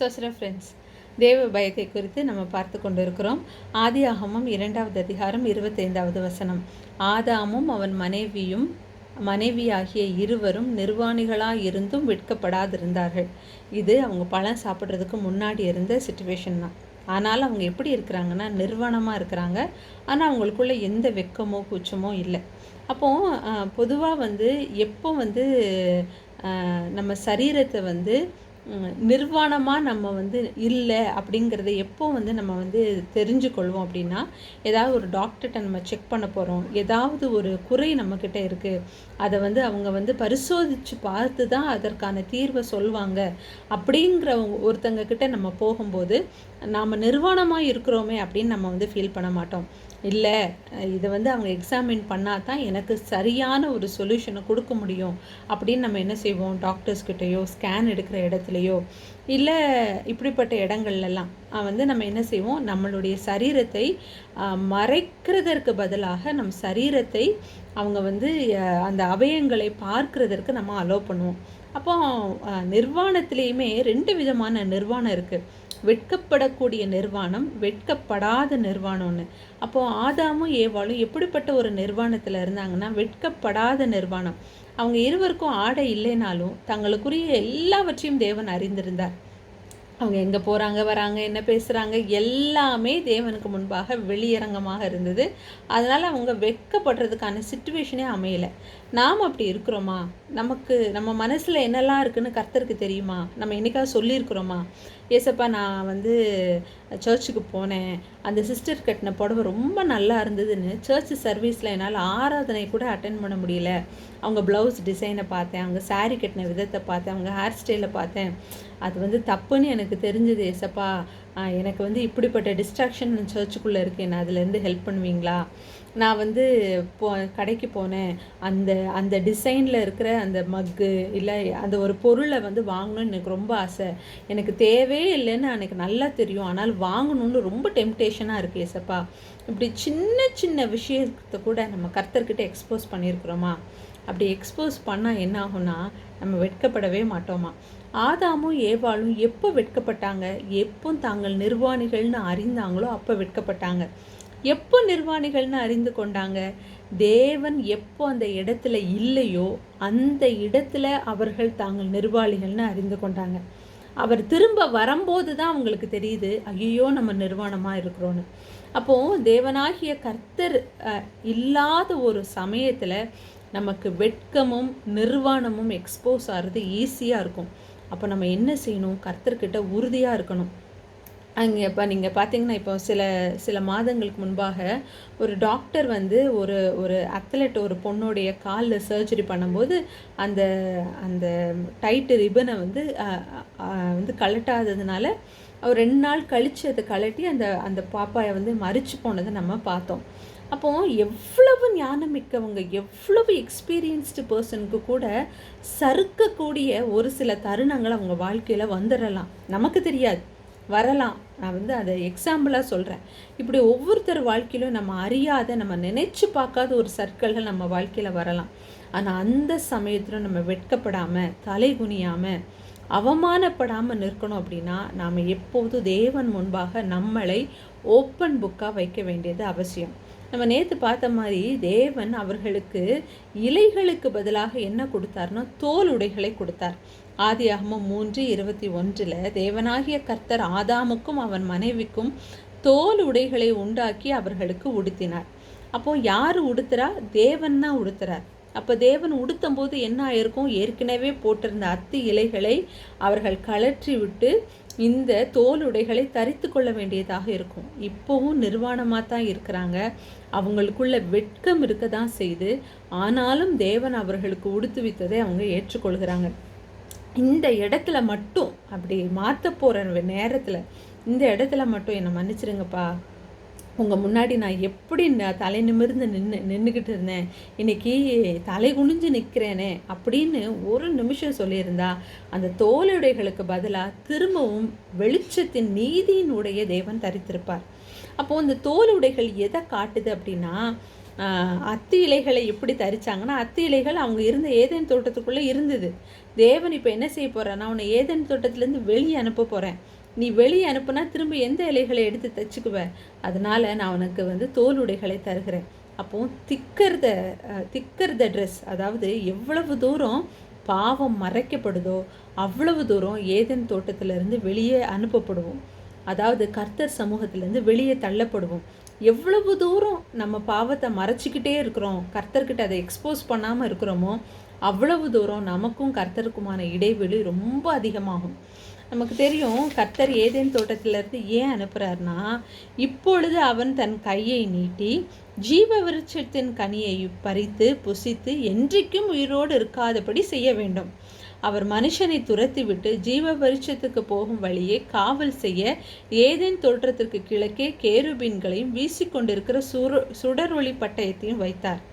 சோசர friends தேவ பயத்தை குறித்து நம்ம பார்த்து கொண்டிருக்கிறோம். ஆதி ஆகமம் இரண்டாவது அதிகாரம் இருபத்தைந்தாவது வசனம். ஆதாமும் அவன் மனைவியும் மனைவியாகிய இருவரும் நிர்வாணிகளாக இருந்தும் விற்கப்படாதிருந்தார்கள். இது அவங்க பழம் சாப்பிட்றதுக்கு முன்னாடி இருந்த சுச்சுவேஷன் தான். ஆனால் அவங்க எப்படி இருக்கிறாங்கன்னா நிர்வாணமாக இருக்கிறாங்க. ஆனால் அவங்களுக்குள்ள எந்த வெக்கமோ கூச்சமோ இல்லை. அப்போது பொதுவாக வந்து எப்போ வந்து நம்ம சரீரத்தை வந்து நிர்வாணமாக நம்ம வந்து இல்லை அப்படிங்கிறத எப்போ வந்து நம்ம வந்து தெரிஞ்சுக்கொள்வோம் அப்படின்னா ஏதாவது ஒரு டாக்டர்கிட்ட நம்ம செக் பண்ண போகிறோம் ஏதாவது ஒரு குறை நம்மக்கிட்ட இருக்குது அதை வந்து அவங்க வந்து பரிசோதித்து பார்த்து தான் அதற்கான தீர்வை சொல்லுவாங்க அப்படிங்கிற ஒருத்தங்க கிட்ட நம்ம போகும்போது நாம் நிர்வாணமாக இருக்கிறோமே அப்படின்னு நம்ம வந்து ஃபீல் பண்ண மாட்டோம். இல்லை இதை வந்து அவங்க எக்ஸாமின் பண்ணால் தான் எனக்கு சரியான ஒரு சொல்யூஷனை கொடுக்க முடியும் அப்படின்னு நம்ம என்ன செய்வோம்? டாக்டர்ஸ் கிட்டேயோ ஸ்கேன் எடுக்கிற இடத்துலையோ இல்லை இப்படிப்பட்ட இடங்கள்லாம் வந்து நம்ம என்ன செய்வோம்? நம்மளுடைய சரீரத்தை மறைக்கிறதற்கு பதிலாக நம் சரீரத்தை அவங்க வந்து அந்த அவயங்களை பார்க்கறதற்கு நம்ம அலோவ் பண்ணுவோம். அப்போ நிர்வாணத்துலேயுமே ரெண்டு விதமான நிர்வாணம் இருக்குது வெட்கப்படக்கூடிய நிர்வாணம் வெட்கப்படாத நிர்வாணம்னு அப்போ ஆதாமும் ஏவாளும் எப்படிப்பட்ட ஒரு நிர்வாணத்தில் இருந்தாங்கன்னா வெட்கப்படாத நிர்வாணம். அவங்க இருவருக்கும் ஆடை இல்லைனாலும் தங்களுக்குரிய எல்லாவற்றையும் தேவன் அறிந்திருந்தார். அவங்க எங்கே போகிறாங்க வராங்க என்ன பேசுகிறாங்க எல்லாமே தேவனுக்கு முன்பாக வெளியரங்கமாக இருந்தது. அதனால் அவங்க வெட்கப்படுறதுக்கான சுச்சுவேஷனே அமையலை. நாம் அப்படி இருக்கிறோமா? நமக்கு நம்ம மனசில் என்னெல்லாம் இருக்குன்னு கர்த்தருக்கு தெரியுமா? நம்ம என்னைக்காவது சொல்லியிருக்கிறோமா? ஏசப்பா நான் வந்து சர்ச்சுக்கு போனேன். அந்த சிஸ்டர் கட்டின புடவை ரொம்ப நல்லா இருந்ததுன்னு சர்ச் சர்வீஸில் என்னால் ஆராதனை கூட அட்டன் பண்ண முடியல. அவங்க ப்ளவுஸ் டிசைனை பார்த்தேன். அவங்க சாரீ கட்டின விதத்தை பார்த்தேன். அவங்க ஹேர் ஸ்டைலை பார்த்தேன். அது வந்து தப்புன்னு எனக்கு தெரிஞ்சது ஏசப்பா. எனக்கு வந்து இப்படிப்பட்ட டிஸ்ட்ராக்ஷன் சர்ச்சுக்குள்ளே இருக்கேன் என்ன அதுலேருந்து ஹெல்ப் பண்ணுவீங்களா? நான் வந்து போ கடைக்கு போனேன். அந்த அந்த டிசைனில் இருக்கிற அந்த மக்கு இல்லை அந்த ஒரு பொருளை வந்து வாங்கணும்னு எனக்கு ரொம்ப ஆசை. எனக்கு தேவையே இல்லைன்னு எனக்கு நல்லா தெரியும். ஆனால் வாங்கணும்னு ரொம்ப டெம்டேஷனாக இருக்குது ஏசப்பா. இப்படி சின்ன சின்ன விஷயத்தை கூட நம்ம கர்த்தர்கிட்ட எக்ஸ்போஸ் பண்ணியிருக்கிறோமா? அப்படி எக்ஸ்போஸ் பண்ணால் என்ன ஆகும்னா நம்ம வெட்கப்படவே மாட்டோமா? ஆதாமும் ஏவாளும் எப்போ வெட்கப்பட்டாங்க? எப்போ தாங்கள் நிர்வாணிகள்னு அறிந்தாங்களோ அப்போ வெட்கப்பட்டாங்க. எப்போ நிர்வாணிகள்னு அறிந்து கொண்டாங்க? தேவன் எப்போ அந்த இடத்துல இல்லையோ அந்த இடத்துல அவர்கள் தாங்கள் நிர்வாணிகள்னு அறிந்து கொண்டாங்க. அவர் திரும்ப வரும்போது தான் அவங்களுக்கு தெரியுது ஐயோ நம்ம நிர்வாணமாக இருக்கிறோன்னு. அப்போது தேவனாகிய கர்த்தர் இல்லாத ஒரு சமயத்தில் நமக்கு வெட்கமும் நிர்வாணமும் எக்ஸ்போஸ் ஆகிறது ஈஸியாக இருக்கும். அப்போ நம்ம என்ன செய்யணும்? கர்த்தர்கிட்ட உறுதியாக இருக்கணும். அங்கே இப்போ நீங்கள் பார்த்தீங்கன்னா இப்போ சில சில மாதங்களுக்கு முன்பாக ஒரு டாக்டர் வந்து ஒரு ஒரு அத்லெட் ஒரு பொண்ணுடைய காலில் சர்ஜரி பண்ணும்போது அந்த அந்த டைட்டு ரிப்பனை வந்து வந்து கழட்டாததுனால அவர் ரெண்டு நாள் கழித்து அதை கழட்டி அந்த அந்த பாப்பாயை வந்து மறிச்சு போனதை நம்ம பார்த்தோம். அப்போது எவ்வளவு ஞானம் மிக்கவங்க எவ்வளவு எக்ஸ்பீரியன்ஸ்டு பர்சனுக்கு கூட சறுக்கக்கூடிய ஒரு சில தருணங்கள் அவங்க வாழ்க்கையில் வந்துடலாம் நமக்கு தெரியாது. வரலாம். நான் வந்து அதை எக்ஸாம்பிளாக சொல்கிறேன் இப்படி ஒவ்வொருத்தர் வாழ்க்கையிலும் நம்ம அறியாத நம்ம நினைச்சு பார்க்காத ஒரு சர்க்கிள்கள் நம்ம வாழ்க்கையில் வரலாம். ஆனால் அந்த சமயத்தில் நம்ம வெட்கப்படாமல் தலை குனியாமல் அவமானப்படாமல் நிற்கணும் அப்படின்னா நாம் எப்போதும் தேவன் முன்பாக நம்மளை ஓப்பன் புக்காக வைக்க வேண்டியது அவசியம். நம்ம நேற்று பார்த்த மாதிரி தேவன் அவர்களுக்கு இலைகளுக்கு பதிலாக என்ன கொடுத்தார்னா தோல் உடைகளை கொடுத்தார். ஆதியாகமும் மூன்று இருபத்தி ஒன்றில் தேவனாகிய கர்த்தர் ஆதாமுக்கும் அவன் மனைவிக்கும் தோல் உடைகளை உண்டாக்கி அவர்களுக்கு உடுத்தினார். அப்போ யார் உடுத்துறா? தேவன் தான் உடுத்துறார். அப்போ தேவன் உடுத்தும் போது என்ன ஆயிருக்கும்? ஏற்கனவே போட்டிருந்த அத்தி இலைகளை அவர்கள் கழற்றி விட்டு இந்த தோல் உடைகளை தரித்து கொள்ள வேண்டியதாக இருக்கும். இப்போவும் நிர்வாணமாக தான் இருக்கிறாங்க. அவங்களுக்குள்ள வெட்கம் இருக்க தான் செய்து ஆனாலும் தேவன் அவர்களுக்கு உடுத்துவித்ததை அவங்க ஏற்றுக்கொள்கிறாங்க. இந்த இடத்துல மட்டும் அப்படி மாற்ற போகிற நேரத்தில் இந்த இடத்துல மட்டும் என்னை மன்னிச்சிடுங்கப்பா உங்கள் முன்னாடி நான் எப்படி தலை நிமிர்ந்து நின்று நின்றுக்கிட்டு இருந்தேன். இன்னைக்கு தலை குனிஞ்சு நிற்கிறேனே அப்படின்னு ஒரு நிமிஷம் சொல்லியிருந்தா அந்த தோலுடைகளுக்கு பதிலாக திரும்பவும் வெளிச்சத்தின் நீதியின் உடைய தேவன் தரித்திருப்பார். அப்போது இந்த தோல் உடைகள் எதை காட்டுது அப்படின்னா அத்தி இலைகளை எப்படி தரிச்சாங்கன்னா அத்தி இலைகள் அவங்க இருந்த ஏதேன் தோட்டத்துக்குள்ளே இருந்தது. தேவன் இப்போ என்ன செய்ய போகிறேன் நான் உன்னை ஏதேன் தோட்டத்துலேருந்து வெளியே அனுப்ப போகிறேன் நீ வெளியே அனுப்புனா திரும்ப எந்த இலைகளை எடுத்து தைச்சுக்குவ? அதனால் நான் உனக்கு வந்து தோல் உடைகளை தருகிறேன். அப்போ திக்கர் த திக்கர் த ட்ரெஸ் அதாவது எவ்வளவு தூரம் பாவம் மறைக்கப்படுதோ அவ்வளவு தூரம் ஏதேன் தோட்டத்திலிருந்து வெளியே அனுப்பப்படுவோம். அதாவது கர்த்தர் சமூகத்திலேருந்து வெளியே தள்ளப்படுவோம். எவ்வளவு தூரம் நம்ம பாவத்தை மறைச்சிக்கிட்டே இருக்கிறோம் கர்த்தர்கிட்ட அதை எக்ஸ்போஸ் பண்ணாமல் இருக்கிறோமோ அவ்வளவு தூரம் நமக்கும் கர்த்தருக்குமான இடைவெளி ரொம்ப அதிகமாகும். நமக்கு தெரியும் கர்த்தர் ஏதேன் தோட்டத்திலிருந்து ஏன் அனுப்புகிறார்னா இப்பொழுது அவன் தன் கையை நீட்டி ஜீவ விருட்சத்தின் கனியை பறித்து புசித்து என்றைக்கும் உயிரோடு இருக்காதபடி செய்ய வேண்டும். அவர் மனுஷனை துரத்திவிட்டு ஜீவ வருஷத்துக்கு போகும் வழியே காவல் செய்ய ஏதேன் தோற்றத்திற்கு கிழக்கே கேருபீன்களையும் வீசிக்கொண்டிருக்கிற சுரு சுடர் ஒளி பட்டயத்தையும் வைத்தார்.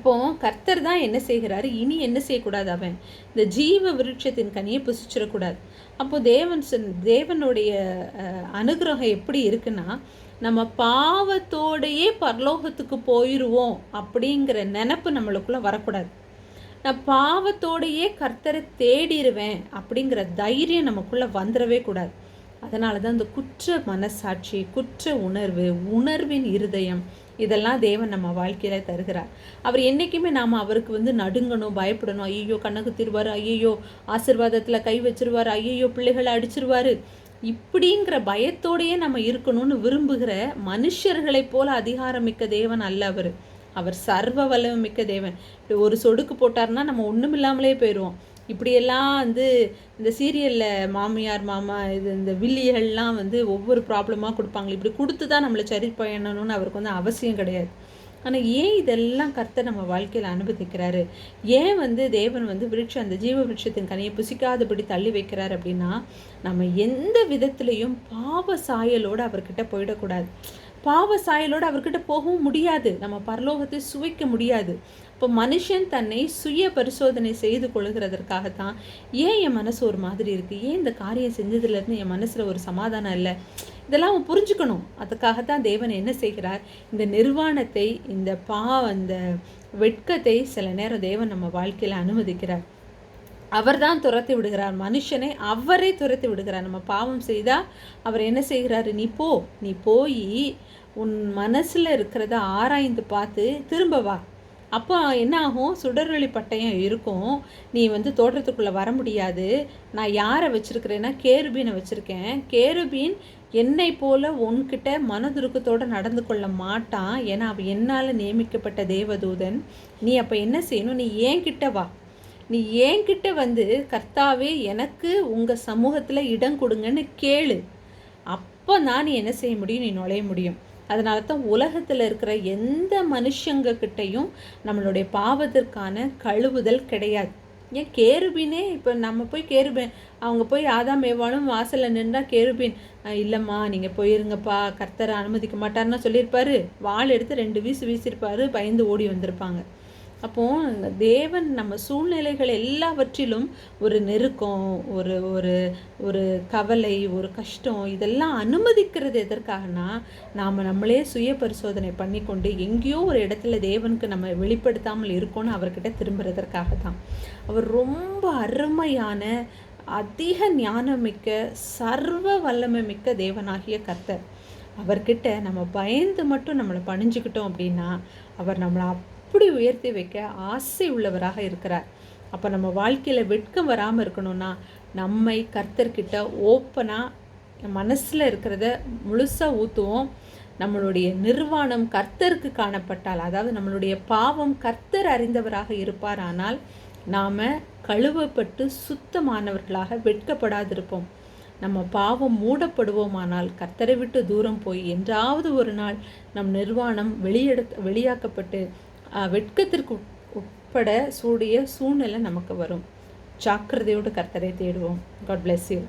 அப்போ கர்த்தர் தான் என்ன செய்கிறாரு? இனி என்ன செய்யக்கூடாது அவன்? இந்த ஜீவ விருட்சத்தின் கனியை புசிச்சிடக்கூடாது. அப்போ தேவன் தேவனுடைய அனுகிரகம் எப்படி இருக்குன்னா நம்ம பாவத்தோடையே பரலோகத்துக்கு போயிடுவோம் அப்படிங்கிற நினப்பு நம்மளுக்குள்ளே வரக்கூடாது. நான் பாவத்தோடையே கர்த்தரை தேடிடுவேன் அப்படிங்கிற தைரியம் நமக்குள்ளே வந்துடவே கூடாது. அதனால தான் இந்த குற்ற மனசாட்சி குற்ற உணர்வு உணர்வின் இருதயம் இதெல்லாம் தேவன் நம்ம வாழ்க்கையில் தருகிறார். அவர் என்றைக்குமே நாம் அவருக்கு வந்து நடுங்கணும் பயப்படணும். ஐயோ கண்ணக்கு திருவார் ஐயோ ஆசிர்வாதத்தில் கை வச்சிருவார் ஐயோ பிள்ளைகளை அடிச்சிருவார். இப்படிங்கிற பயத்தோடையே நம்ம இருக்கணும்னு விரும்புகிற மனுஷர்களைப் போல அதிகாரமிக்க தேவன் அல்ல அவர். அவர் சர்வ வல்லமை மிக்க தேவன். இப்படி ஒரு சொடுக்கு போட்டார்னா நம்ம ஒன்றும் இல்லாமலே போயிடுவோம் இப்படியெல்லாம் வந்து இந்த சீரியலில் மாமியார் மாமா இது இந்த வில்லிகள்லாம் வந்து ஒவ்வொரு ப்ராப்ளமாக கொடுப்பாங்க. இப்படி கொடுத்து தான் நம்மளை சரி பண்ணணும்னு அவருக்கு வந்து அவசியம் கிடையாது. ஆனால் ஏன் இதெல்லாம் கர்த்தர் நம்ம வாழ்க்கையில் அனுமதிக்கிறாரு? ஏன் வந்து தேவன் வந்து விருட்சம் அந்த ஜீவ விருட்சத்தின் கனியை புசிக்காதபடி தள்ளி வைக்கிறார் அப்படின்னா நம்ம எந்த விதத்துலேயும் பாவ சாயலோடு அவர்கிட்ட போயிடக்கூடாது. பாவ சாயலோடு அவர்கிட்ட போகவும் முடியாது. நம்ம பரலோகத்தை சுவைக்க முடியாது. இப்போ மனுஷன் தன்னை சுய பரிசோதனை செய்து கொள்கிறதற்காகத்தான் ஏன் என் மனசு ஒரு மாதிரி இருக்குது ஏன் இந்த காரியம் செஞ்சதுலேருந்து என் மனசில் ஒரு சமாதானம் இல்லை? இதெல்லாம் அவன் புரிஞ்சுக்கணும். அதுக்காகத்தான் தேவன் என்ன செய்கிறார்? இந்த நிர்வாணத்தை இந்த பா அந்த வெட்கத்தை சில நேரம் தேவன் நம்ம வாழ்க்கையில் அனுமதிக்கிறார். அவர் தான் துரத்தி விடுகிறார். மனுஷனை அவரே துரத்தி விடுகிறார். நம்ம பாவம் செய்தால் அவர் என்ன செய்கிறாரு? நீ போ நீ போய் உன் மனசில் இருக்கிறத ஆராய்ந்து பார்த்து திரும்ப வா. அப்போ என்ன ஆகும்? சுடர்வெளி பட்டயம் இருக்கும். நீ வந்து தோட்டத்துக்குள்ளே வர முடியாது. நான் யாரை வச்சுருக்கிறேன்னா கேருபீனை வச்சுருக்கேன். கேருபீன் என்னை போல உன்கிட்ட மனதுருக்கத்தோடு நடந்து கொள்ள மாட்டான். ஏன்னா அவன் என்னால் நியமிக்கப்பட்ட தேவதூதன். நீ அப்போ என்ன செய்யணும்? நீ ஏன் கிட்ட வா. நீ ஏன்கிட்ட வந்து கர்த்தாவே எனக்கு உங்கள் சமூகத்தில் இடம் கொடுங்கன்னு கேளு. அப்போ தான் நீ என்ன செய்ய முடியும்? நீ நுழைய முடியும். அதனால தான் உலகத்தில் இருக்கிற எந்த மனுஷங்க கிட்டையும் நம்மளுடைய பாவத்திற்கான கழுவுதல் கிடையாது. ஏன் கேருபீனே? இப்போ நம்ம போய் கேருபேன். அவங்க போய் ஆதாம் ஏவாளும் வாசலில் நின்றா கேருபீன். இல்லைம்மா நீங்கள் போயிருங்கப்பா. கர்த்தரை அனுமதிக்க மாட்டார்னா சொல்லியிருப்பாரு. வாள் எடுத்து ரெண்டு வீசு வீசியிருப்பாரு. பயந்து ஓடி வந்திருப்பாங்க. அப்போது தேவன் நம்ம சூழ்நிலைகள் எல்லாவற்றிலும் ஒரு நெருக்கம் ஒரு ஒரு ஒரு கவலை ஒரு கஷ்டம் இதெல்லாம் அனுமதிக்கிறது எதற்காகனா நாம் நம்மளே சுய பரிசோதனை பண்ணி கொண்டு எங்கேயோ ஒரு இடத்துல தேவனுக்கு நம்ம வெளிப்படுத்தாமல் இருக்கோம்னு அவர்கிட்ட திரும்புறதற்காக தான் அவர் ரொம்ப அருமையான அதிக ஞானமிக்க சர்வ வல்லமை மிக்க தேவனாகிய கர்த்தர். அவர்கிட்ட நம்ம பயந்து மட்டும் நம்மளை பணிஞ்சுக்கிட்டோம் அப்படின்னா அவர் நம்மளை அப்படி உயர்த்தி வைக்க ஆசை உள்ளவராக இருக்கிறார். அப்போ நம்ம வாழ்க்கையில் வெட்கம் வராமல் இருக்கணும்னா நம்மை கர்த்தர்கிட்ட ஓப்பனாக மனசில் இருக்கிறத முழுசாக ஊற்றுவோம் நம்மளுடைய நிர்வாணம் கர்த்தருக்கு காணப்பட்டால் அதாவது நம்மளுடைய பாவம் கர்த்தர் அறிந்தவராக இருப்பார் ஆனால் நாம் கழுவப்பட்டு சுத்தமானவர்களாக வெட்கப்படாதிருப்போம். நம்ம பாவம் மூடப்படுவோமானால் கர்த்தரை விட்டு தூரம் போய் என்றாவது ஒரு நாள் நம் நிர்வாணம் வெளியெடு வெளியாக்கப்பட்டு வெட்கத்திற்கு உட்பட சூடிய சூழ்நிலை நமக்கு வரும். ஜாக்கிரதையோடு கர்த்தரை தேடுவோம். God bless you